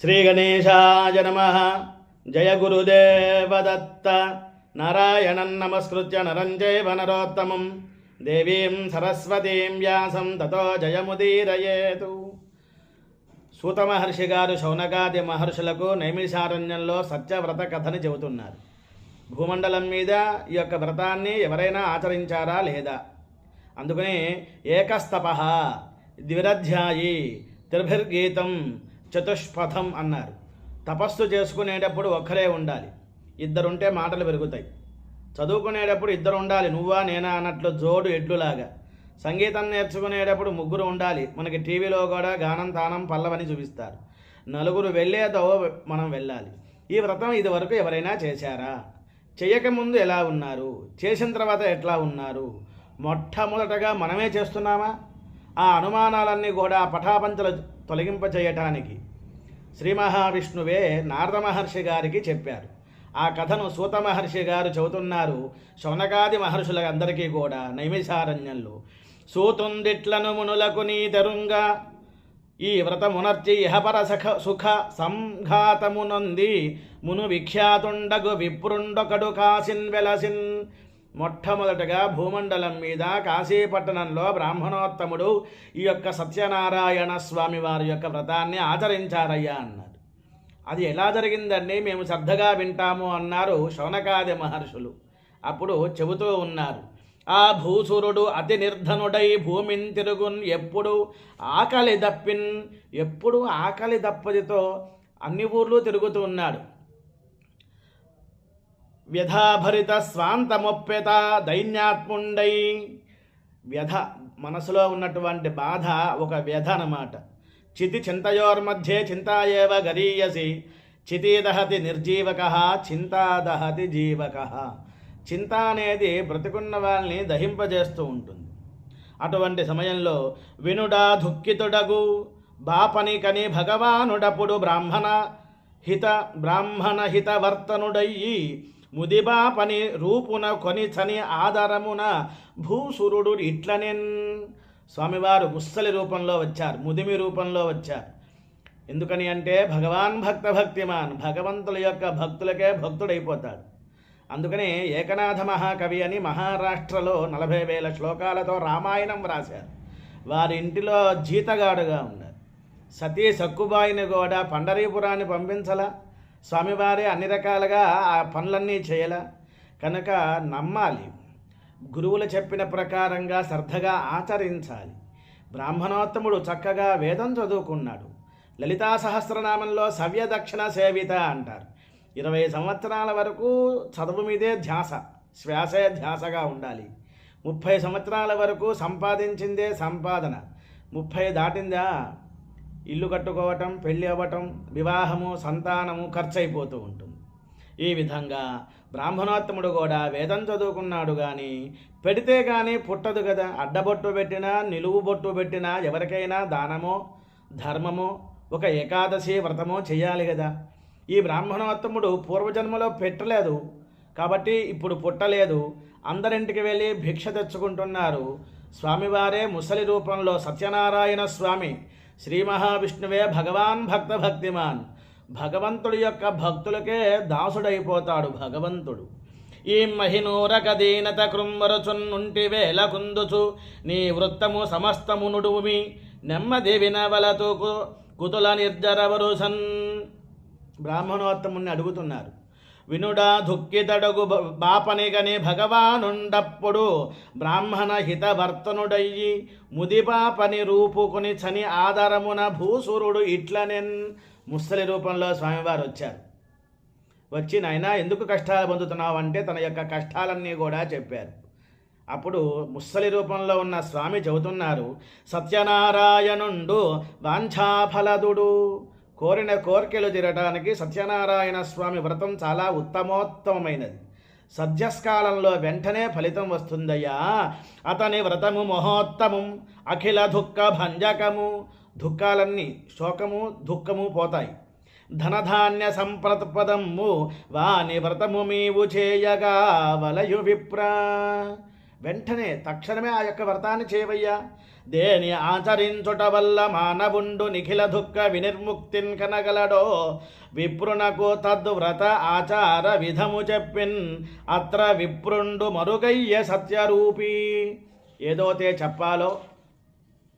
శ్రీగణేశాయ నమ. జయ గురుదేవదత్త. నారాయణం నమస్కృత్య నరం చైవ నరోత్తమం. దేవీం సరస్వతీం వ్యాసం తతో జయముదీరయేతు. సూత మహర్షి గారు శౌనకాది మహర్షులకు నైమిషారణ్యంలో సత్యవ్రత కథని చెబుతున్నారు. భూమండలం మీద ఈ యొక్క వ్రతాన్ని ఎవరైనా ఆచరించారా లేదా? అందుకని ఏకస్తప ద్విరధ్యాయి త్రిభిర్గీతం చతుష్పథం అన్నారు. తపస్సు చేసుకునేటప్పుడు ఒక్కరే ఉండాలి. ఇద్దరుంటే మాటలు పెరుగుతాయి. చదువుకునేటప్పుడు ఇద్దరు ఉండాలి. నువ్వా నేనా అన్నట్లు జోడు ఎడ్లులాగా. సంగీతం నేర్చుకునేటప్పుడు ముగ్గురు ఉండాలి. మనకి టీవీలో కూడా గానం తానం పల్లవని చూపిస్తారు. నలుగురు వెళ్ళేదో మనం వెళ్ళాలి. ఈ వ్రతం ఇది వరకు ఎవరైనా చేశారా? చేయకముందు ఎలా ఉన్నారు? చేసిన తర్వాత ఎట్లా ఉన్నారు? మొట్టమొదటగా మనమే చేస్తున్నామా? ఆ అనుమానాలన్నీ కూడా పటాపంచలు తొలగింప చేయటానికి శ్రీ మహావిష్ణువే నారద మహర్షి గారికి చెప్పారు. ఆ కథను సూత మహర్షి గారు చెబుతున్నారు శౌనకాది మహర్షులందరికీ కూడా నైమిషారణ్యంలో సూతుండిట్లను మునులకు నీతరుంగా ఈ వ్రతమునర్చి ఇహపర సఖ సుఖ సంఘాతమునొంది మును విఖ్యాతుండగు విప్రుండొకడు కాసిన్ వెలసిన్ మొట్టమొదటగా భూమండలం మీద కాశీపట్టణంలో బ్రాహ్మణోత్తముడు ఈ యొక్క సత్యనారాయణ స్వామి వారి యొక్క వ్రతాన్ని ఆచరించారయ్యా అన్నారు అది ఎలా జరిగిందండి? మేము శ్రద్ధగా వింటాము అన్నారు శౌనకాది మహర్షులు. అప్పుడు చెబుతూ ఉన్నారు ఆ భూసురుడు అతి నిర్ధనుడై భూమిని తిరుగున్ ఎప్పుడు ఆకలి దప్పిన్ ఎప్పుడు ఆకలి దప్పదితో అన్ని ఊర్లు తిరుగుతూ ఉన్నాడు. వ్యధాభరిత స్వాంతమొప్పెత దైన్యాత్ముండై. వ్యధ మనసులో ఉన్నటువంటి బాధ ఒక వ్యధ అన్నమాట. చితి చింతయోర్మధ్యే చింతాయేవ గరీయసి. చితీదహతి నిర్జీవక చింతాదహతి జీవక. చింత అనేది బ్రతికున్న వాళ్ళని దహింపజేస్తూ ఉంటుంది. అటువంటి సమయంలో వినుడా దుఃఖితుడగు. బాపని కని బ్రాహ్మణ హిత బ్రాహ్మణ హితవర్తనుడయ్యి. ముదిబా పని రూపున కొని చని ఆధారమున భూసురుడు ఇట్లనెన్. స్వామివారు ముస్సలి రూపంలో వచ్చారు ముదిమి రూపంలో వచ్చారు. ఎందుకని అంటే భగవాన్ భక్త భక్తిమాన్ భగవంతుల యొక్క భక్తులకే భక్తుడైపోతాడు. అందుకని ఏకనాథ మహాకవి అని మహారాష్ట్రలో నలభై వేల శ్లోకాలతో రామాయణం రాశారు వారి ఇంటిలో జీతగాడుగా ఉన్నారు. సతీ సక్కుబాయిని కూడా పండరీపురాన్ని పంపించలా? స్వామివారే అన్ని రకాలుగా ఆ పనులన్నీ చేయలా. కనుక నమ్మాలి. గురువులు చెప్పిన ప్రకారంగా శ్రద్ధగా ఆచరించాలి. బ్రాహ్మణోత్తముడు చక్కగా వేదం చదువుకున్నాడు. లలితా సహస్రనామంలో సవ్య దక్షిణ సేవిత అంటారు. ఇరవై సంవత్సరాల వరకు చదువు మీదే ధ్యాస శ్వాసే ధ్యాసగా ఉండాలి. ముప్పై సంవత్సరాల వరకు సంపాదించిందే సంపాదన. ముప్పై దాటిందా? ఇల్లు కట్టుకోవటం పెళ్ళి అవ్వటం వివాహము సంతానము ఖర్చు అయిపోతూ ఉంటుంది. ఈ విధంగా బ్రాహ్మణోత్తముడు కూడా వేదం చదువుకున్నాడు కానీ పెడితే కానీ పుట్టదు కదా అడ్డబొట్టు పెట్టినా నిలువు బొట్టు పెట్టినా ఎవరికైనా దానమో ధర్మమో ఒక ఏకాదశి వ్రతమో చేయాలి కదా ఈ బ్రాహ్మణోత్తముడు పూర్వజన్మలో పెట్టలేదు. కాబట్టి ఇప్పుడు పుట్టలేదు. అందరింటికి వెళ్ళి భిక్ష తెచ్చుకుంటున్నారు. స్వామివారే ముసలి రూపంలో సత్యనారాయణ స్వామి. శ్రీ మహావిష్ణువే భగవాన్ భక్త భక్తిమాన్ భగవంతుడి యొక్క భక్తులకే దాసుడైపోతాడు భగవంతుడు. ఈ మహినూరక దీనత కృంబరుచున్నుంటి వేల కుందుచు నీ వృత్తము సమస్తము నుడుమి నెమ్మది వినవలతు కు- కుతుల నిర్జరవరుసన్. బ్రాహ్మణోత్తముని అడుగుతున్నారు. వినుడా దుఃఖితడగు బ- బాపనిగని భగవానుండప్పుడు బ్రాహ్మణ హితవర్తనుడయ్యి ముదిపాపని రూపుకుని చని ఆధారమున భూసురుడు ఇట్లనెన్ ముసలి రూపంలో స్వామివారు వచ్చారు వచ్చి నాయన ఎందుకు కష్టాలు పొందుతున్నావు అంటే తన యొక్క కష్టాలన్నీ కూడా చెప్పారు. అప్పుడు ముస్సలి రూపంలో ఉన్న స్వామి చెబుతున్నారు సత్యనారాయణుండు వాంఛాఫలదుడు. కోరిన కోరికలు తీరటానికి సత్యనారాయణ స్వామి వ్రతం చాలా ఉత్తమోత్తమైనది సద్యస్కాలంలో వెంటనే ఫలితం వస్తుందయ్యా. అతని వ్రతము మహోత్తమం అఖిల దుఃఖ భంజకము దుఃఖాలన్నీ శోకము దుఃఖము పోతాయి. ధనధాన్య సంప్రపదము వాని వ్రతము మీవు చేయగా వలయు విప్రా. వెంటనే తక్షణమే ఆ యొక్క వ్రతాన్ని చేయవయ్యా. దేని ఆచరించుట వల్ల మానవుండు నిఖిల దుఃఖ వినిర్ముక్తిన్ కనగలడో. విప్రునకు తద్వ్రత ఆచార విధము చెప్పిన్ అత్ర విప్రుండు మరుగయ్య సత్యరూపీ. ఏదోతే చెప్పాలో.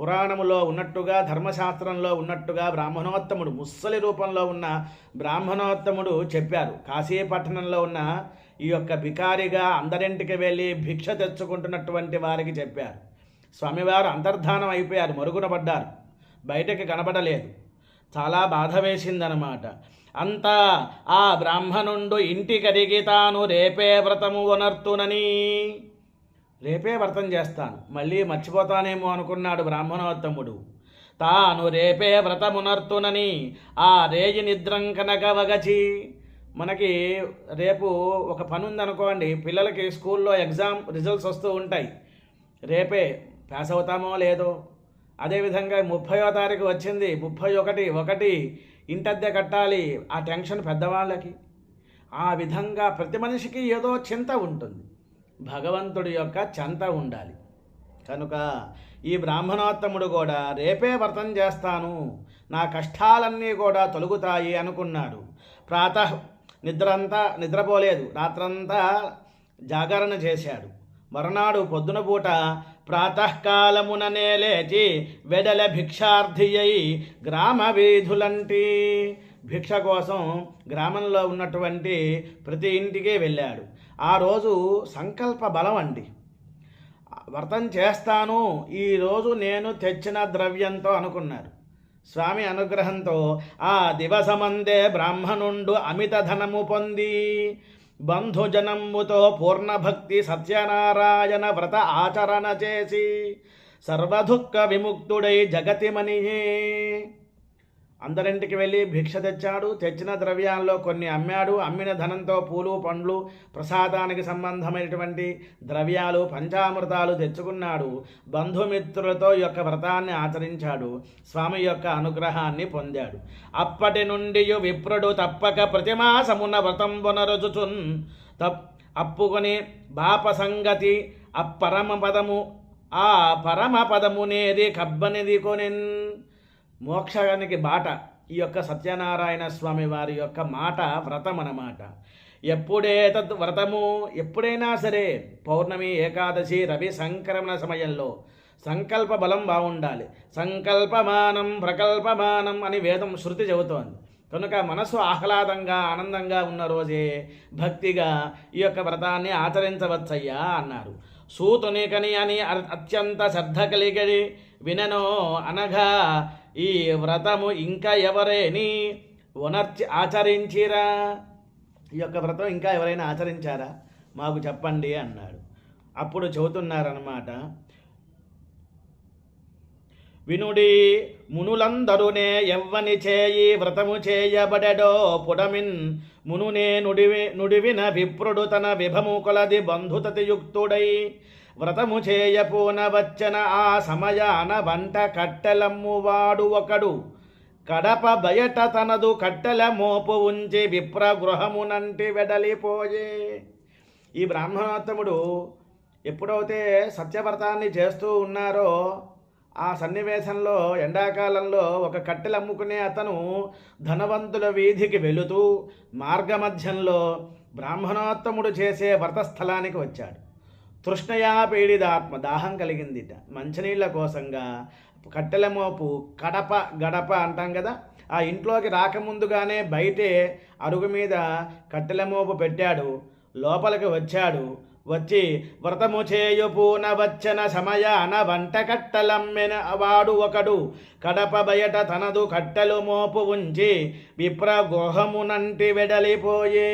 పురాణములో ఉన్నట్టుగా ధర్మశాస్త్రంలో ఉన్నట్టుగా బ్రాహ్మణోత్తముడు ముస్సలి రూపంలో ఉన్న బ్రాహ్మణోత్తముడు చెప్పారు. కాశీపట్టణంలో ఉన్న ఈ యొక్క భికారిగా అందరింటికి వెళ్ళి భిక్ష తెచ్చుకుంటున్నటువంటి వారికి చెప్పారు. స్వామివారు అంతర్ధానం అయిపోయారు మరుగున పడ్డారు. బయటకి కనబడలేదు. చాలా బాధ వేసిందనమాట. అంతా ఆ బ్రాహ్మణుండు ఇంటికరిగి తాను రేపే వ్రతము ఉనర్తునని రేపే వ్రతం చేస్తాను. మళ్ళీ మర్చిపోతానేమో అనుకున్నాడు బ్రాహ్మణోత్తముడు. తాను రేపే వ్రతమునర్తునని ఆ రేజి నిద్రం కనక వగచి మనకి రేపు ఒక పని ఉందనుకోండి పిల్లలకి స్కూల్లో ఎగ్జామ్ రిజల్ట్స్ వస్తూ ఉంటాయి. రేపే పాస్ అవుతామో లేదో. అదేవిధంగా ముప్పయో తారీఖు వచ్చింది ముప్పై ఒకటి ఒకటి ఇంటద్దె కట్టాలి ఆ టెన్షన్ పెద్దవాళ్ళకి. ఆ విధంగా ప్రతి మనిషికి ఏదో చింత ఉంటుంది భగవంతుడి యొక్క చింత ఉండాలి. కనుక ఈ బ్రాహ్మణోత్తముడు కూడా రేపే వ్రతం చేస్తాను నా కష్టాలన్నీ కూడా తొలుగుతాయి అనుకున్నాడు. ప్రాతః నిద్రంతా నిద్రపోలేదు. రాత్రంతా జాగరణ చేశాడు. మరునాడు పొద్దున పూట ప్రాతకాలముననే లేచి వెడల భిక్షార్థి అయి గ్రామ వీధులంటి భిక్ష కోసం గ్రామంలో ఉన్నటువంటి ప్రతి ఇంటికి వెళ్ళాడు. ఆ రోజు సంకల్ప బలం అండి. వ్రతం చేస్తాను ఈరోజు నేను తెచ్చిన ద్రవ్యంతో అనుకున్నారు. స్వామి అనుగ్రహంతో ఆ దివసమందే బ్రాహ్మణుండు అమిత ధనము పొంది. బంధుజనమ్ముతో పూర్ణభక్తి సత్యనారాయణ వ్రత ఆచరణ చేసి సర్వదుఃఖ విముక్తుడై జగతిమనియే. అందరింటికి వెళ్ళి భిక్ష తెచ్చాడు. తెచ్చిన ద్రవ్యాల్లో కొన్ని అమ్మాడు. అమ్మిన ధనంతో పూలు పండ్లు ప్రసాదానికి సంబంధమైనటువంటి ద్రవ్యాలు పంచామృతాలు తెచ్చుకున్నాడు. బంధుమిత్రులతో యొక్క వ్రతాన్ని ఆచరించాడు. స్వామి యొక్క అనుగ్రహాన్ని పొందాడు. అప్పటి నుండి విప్రుడు తప్పక ప్రతిమాసమున వ్రతం పునరుచుచున్ తప్ అప్పుకొని బాప సంగతి అపరమ పదము ఆ పరమ పదమునేది కబ్బనిది కొనిన్. మోక్షానికి బాట. ఈ యొక్క సత్యనారాయణ స్వామి వారి యొక్క మాట వ్రతం అన్నమాట ఎప్పుడే తద్ వ్రతము ఎప్పుడైనా సరే పౌర్ణమి ఏకాదశి రవి సంక్రమణ సమయంలో సంకల్ప బలం బాగుండాలి. సంకల్పమానం ప్రకల్పమానం అని వేదం శృతి చెబుతోంది. కనుక మనసు ఆహ్లాదంగా ఆనందంగా ఉన్న రోజే భక్తిగా ఈ యొక్క వ్రతాన్ని ఆచరించవచ్చయ్యా అన్నారు. సూతునికని అని అత్యంత శ్రద్ధ కలిగడి విననో అనగా ఈ వ్రతము ఇంకా ఎవరేని ఉనర్చి ఆచరించిరా? ఈ యొక్క వ్రతం ఇంకా ఎవరైనా ఆచరించారా? మాకు చెప్పండి అన్నాడు. అప్పుడు చెబుతున్నారన్నమాట వినుడి మునులందరునే ఎవ్వని చేయి వ్రతము చేయబడెడో పుడమిన్ మునునే నుడివి నుడివిన విప్రుడు తన విభము కొలది బంధుతతియుక్తుడై వ్రతము చేయపూన వచ్చన ఆ సమయాన వంట కట్టెలమ్మువాడు ఒకడు. కడప బయట తనదు కట్టెల మోపు ఉంచి విప్ర గృహమునంటి వెడలిపోయే. ఈ బ్రాహ్మణోత్తముడు ఎప్పుడైతే సత్యవ్రతాన్ని చేస్తూ ఉన్నారో ఆ సన్నివేశంలో ఎండాకాలంలో ఒక కట్టెలు అమ్ముకునే అతను ధనవంతుల వీధికి వెళుతూ మార్గమధ్యంలో బ్రాహ్మణోత్తముడు చేసే వ్రత స్థలానికి వచ్చాడు. తృష్ణయా పీడిదాత్మ దాహం కలిగిందిట. మంచినీళ్ళ కోసంగా కట్టెల మోపు కడప గడప అంటాం కదా ఆ ఇంట్లోకి రాకముందుగానే బయటే అరుగు మీద కట్టెల మోపు పెట్టాడు. లోపలికి వచ్చాడు. వచ్చి వ్రతము చేయు పూన వచ్చన సమయాన వంట కట్టెలమ్మెన వాడు ఒకడు. కడప బయట తనదు కట్టెలు మోపు ఉంచి విప్ర గుహమునంటి వెడలిపోయే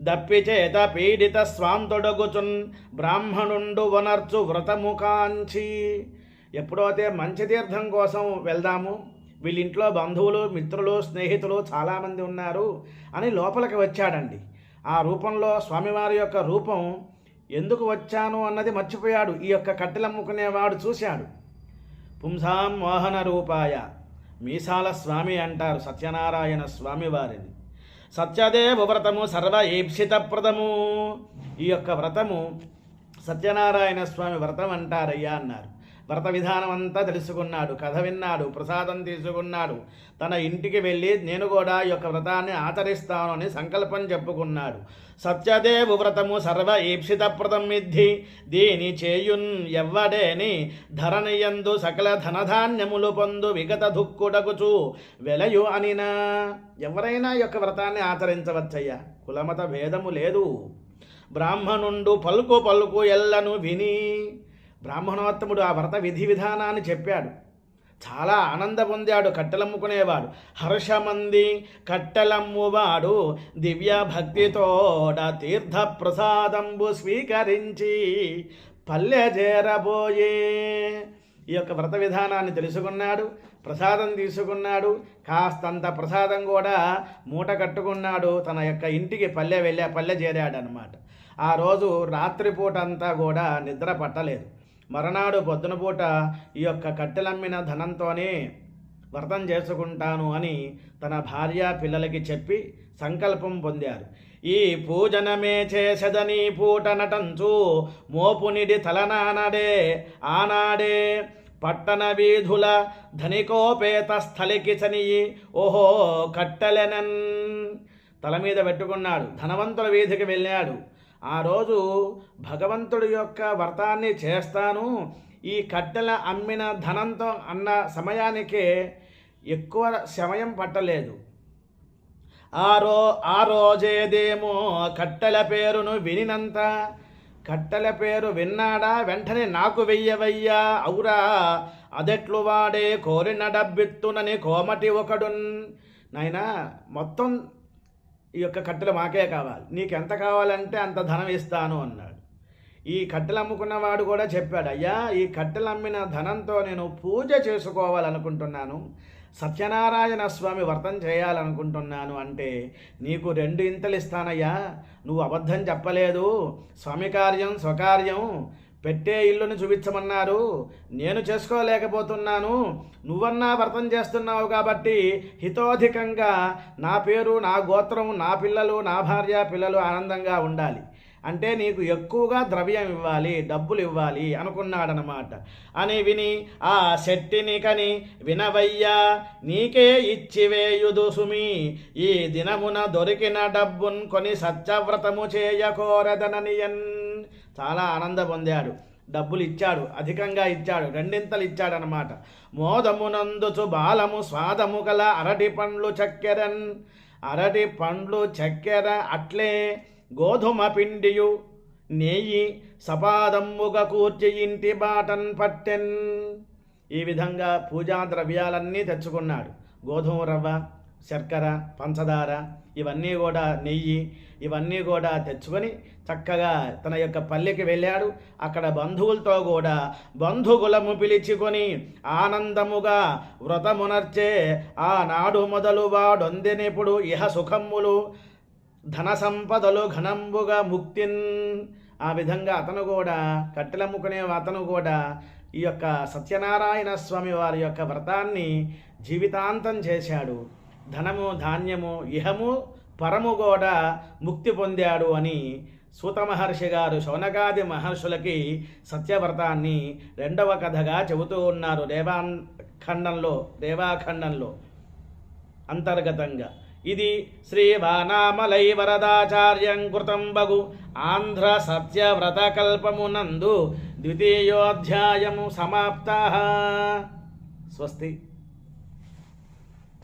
దప్పిచేత పీడిత స్వాంతుడొగుచున్ బ్రాహ్మణుండు వనర్చు వ్రతముఖాంచి ఎప్పుడైతే మంచి తీర్థం కోసం వెళ్దాము వీళ్ళింట్లో బంధువులు మిత్రులు స్నేహితులు చాలామంది ఉన్నారు అని లోపలికి వచ్చాడండి. ఆ రూపంలో స్వామివారి యొక్క రూపం ఎందుకు వచ్చాను అన్నది మర్చిపోయాడు. ఈ యొక్క కట్టెలమ్ముకునేవాడు చూశాడు. పుంసాం మోహన రూపాయ మీసాల స్వామి అంటారు సత్యనారాయణ స్వామివారిని. సత్యదేవ వ్రతము సర్వ ఈప్సితప్రదము. ఈ యొక్క వ్రతము సత్యనారాయణ స్వామి వ్రతం అంటారయ్యా అన్నారు. వ్రత విధానం అంతా తెలుసుకున్నాడు కథ విన్నాడు ప్రసాదం తీసుకున్నాడు. తన ఇంటికి వెళ్ళి నేను కూడా ఈ యొక్క వ్రతాన్ని ఆచరిస్తాను అని సంకల్పం చెప్పుకున్నాడు. సత్యదేవు వ్రతము సర్వ ఈప్సితప్రదం విద్ధి. దీని చేయున్ ఎవ్వడేని ధరణియందు సకల ధనధాన్యములు పొందు విగత దుక్కుడగుచు వెలయు అనినా. ఎవరైనా యొక్క వ్రతాన్ని ఆచరించవచ్చయ్యా? కులమత భేదము లేదు. బ్రాహ్మణుండు పలుకు పలుకు ఎల్లను విని బ్రాహ్మణోత్తముడు ఆ వ్రత విధి విధానాన్ని చెప్పాడు. చాలా ఆనంద పొందాడు కట్టెలమ్ముకునేవాడు. హర్షమంది కట్టెలమ్మువాడు దివ్య భక్తితోడ తీర్థ ప్రసాదంబు స్వీకరించి పల్లె చేరబోయే. ఈ యొక్క వ్రత విధానాన్ని తెలుసుకున్నాడు ప్రసాదం తీసుకున్నాడు కాస్తంత ప్రసాదం కూడా మూట కట్టుకున్నాడు తన యొక్క ఇంటికి పల్లె వెళ్ళా పల్లె చేరాడనమాట ఆ రోజు రాత్రిపూట అంతా కూడా నిద్ర పట్టలేదు. మరనాడు పొద్దున పూట ఈ యొక్క కట్టెలమ్మిన ధనంతోనే వ్రతం చేసుకుంటాను అని తన భార్య పిల్లలకి చెప్పి సంకల్పం పొందారు. ఈ పూజనమే చేసదని పూట నటంచు మోపునిడి తలనానడే ఆనాడే పట్టణ వీధుల ధనికోపేత స్థలికి చనియి ఓహో కట్టెలెనన్ తల మీద పెట్టుకున్నాడు. ధనవంతుల వీధికి వెళ్ళాడు. ఆ రోజు భగవంతుడి యొక్క వ్రతాన్ని చేస్తాను. ఈ కట్టెల అమ్మిన ధనంతో అన్న సమయానికే ఎక్కువ సమయం పట్టలేదు. ఆ రో ఆ రోజేదేమో కట్టెల పేరును వినినంత. కట్టెల పేరు విన్నాడా? వెంటనే నాకు వెయ్యవయ్యా. అవురా అదెట్లు వాడే కోరిన డబ్బిత్తునని కోమటి ఒకడున్. నాయనా మొత్తం ఈ యొక్క కట్టెలు మాకే కావాలి. నీకు ఎంత కావాలంటే అంత ధనం ఇస్తాను అన్నాడు. ఈ కట్టెలు అమ్ముకున్నవాడు కూడా చెప్పాడు అయ్యా ఈ కట్టెలు అమ్మిన ధనంతో నేను పూజ చేసుకోవాలనుకుంటున్నాను. సత్యనారాయణ స్వామి వ్రతం చేయాలనుకుంటున్నాను అంటే నీకు రెండు ఇంతలు ఇస్తానయ్యా. నువ్వు అబద్ధం చెప్పలేదు. స్వామి కార్యం స్వకార్యం. పెట్టే ఇల్లుని చూపించమన్నారు. నేను చేసుకోలేకపోతున్నాను. నువ్వన్నా వ్రతం చేస్తున్నావు కాబట్టి హితోధికంగా నా పేరు నా గోత్రం నా పిల్లలు నా భార్య పిల్లలు ఆనందంగా ఉండాలి. అంటే నీకు ఎక్కువగా ద్రవ్యం ఇవ్వాలి డబ్బులు ఇవ్వాలి అనుకున్నాడనమాట అని విని ఆ శెట్టిని కని వినవయ్యా నీకే ఇచ్చివేయుదు సుమి. ఈ దినమున దొరికిన డబ్బున్ కొని సత్యవ్రతము చేయకోరదననియన్ చాలా ఆనంద పొందాడు. డబ్బులు ఇచ్చాడు అధికంగా ఇచ్చాడు రెండింతలు ఇచ్చాడనమాట మోదమునందుచు బాలము స్వాదము గల అరటి పండ్లు చక్కెరన్ అరటి పండ్లు చక్కెర అట్లే గోధుమ పిండియు నెయ్యి సపాదమ్ముగ కూర్చి ఇంటి బాటన్ పట్టెన్. ఈ విధంగా పూజా ద్రవ్యాలన్నీ తెచ్చుకున్నాడు. గోధుమ రవ్వ శర్కర పంచదార ఇవన్నీ కూడా నెయ్యి ఇవన్నీ కూడా తెచ్చుకొని చక్కగా తన యొక్క పల్లెకి వెళ్ళాడు. అక్కడ బంధువులతో కూడా బంధుగులము పిలిచికొని ఆనందముగా వ్రతమునర్చే ఆనాడు మొదలు వాడొందినప్పుడు ఇహ సుఖములు ధన సంపదలు ఘనంబుగా ముక్తిన్. ఆ విధంగా అతను కూడా కట్టెలమ్ముకునే అతను కూడా ఈ యొక్క సత్యనారాయణ స్వామి వారి యొక్క వ్రతాన్ని జీవితాంతం చేశాడు. ధనము ధాన్యము ఇహము పరము కూడా ముక్తి పొందాడు అని సూత మహర్షి గారు శౌనకాది మహర్షులకి సత్యవ్రతాన్ని రెండవ కథగా చెబుతూ ఉన్నారు దేవాఖండంలో దేవాఖండంలో అంతర్గతంగా. ఇది శ్రీ వానామలై వరదాచార్యం కృతం బగు ఆంధ్ర సత్యవ్రత కల్పమునందు ద్వితీయోధ్యాయము సమాప్త. స్వస్తి.